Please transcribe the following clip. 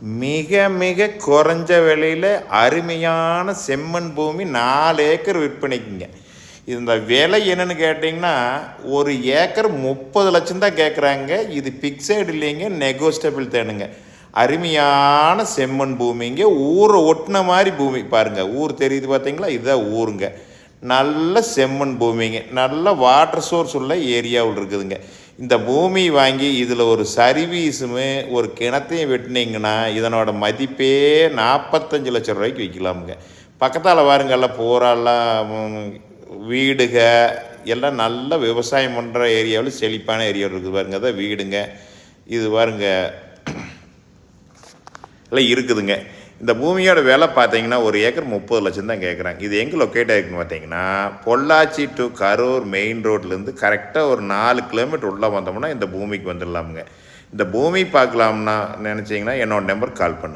மிக மிக குறைஞ்ச விலையில் அருமையான செம்மண் பூமி நாலு ஏக்கர் விற்பனைக்குங்க. இந்த விலை என்னன்னு கேட்டிங்கன்னா ஒரு ஏக்கர் முப்பது லட்சம் தான் கேட்குறாங்க இது பிக்சைடு இல்லைங்க நெகோஸ்டபிள் தேனுங்க. அருமையான செம்மண் பூமிங்க. ஊரை ஒட்டின மாதிரி பூமி பாருங்கள் ஊர் தெரியுது பார்த்தீங்களா? இதுதான் ஊருங்க. நல்ல செம்மண் பூமிங்க. நல்ல வாட்டர் சோர்ஸ் உள்ள ஏரியாவில் இருக்குதுங்க. இந்த பூமி வாங்கி இதில் ஒரு சர்வீஸுமே ஒரு கிணத்தையும் வெட்டினீங்கன்னா இதனோட மதிப்பே நாற்பத்தஞ்சு லட்சம் ரூபாய்க்கு விற்கலாமுங்க. பக்கத்தால் பாருங்கெல்லாம் பூராலாம் வீடுக எல்லாம் நல்ல விவசாயம் பண்ணுற ஏரியாவில் செழிப்பான ஏரியாவில் இருக்குது பாருங்க. அதான் வீடுங்க. இது பாருங்க. எல்லாம் இருக்குதுங்க. இந்த பூமியோட விலை பார்த்தீங்கன்னா ஒரு ஏக்கர் முப்பது லட்சம் தான் கேட்குறாங்க இது எங்கே லொக்கேட் ஆகிருக்குன்னு பார்த்தீங்கன்னா பொள்ளாச்சி டு கரூர் மெயின் ரோட்லேருந்து கரெக்டாக ஒரு நாலு கிலோமீட்டர் உள்ளே வந்தோம்னா இந்த பூமிக்கு வந்துடலாமுங்க. இந்த பூமி பார்க்கலாம்னா நினச்சிங்கன்னா என்னோடய நம்பர் கால் பண்ணுங்க.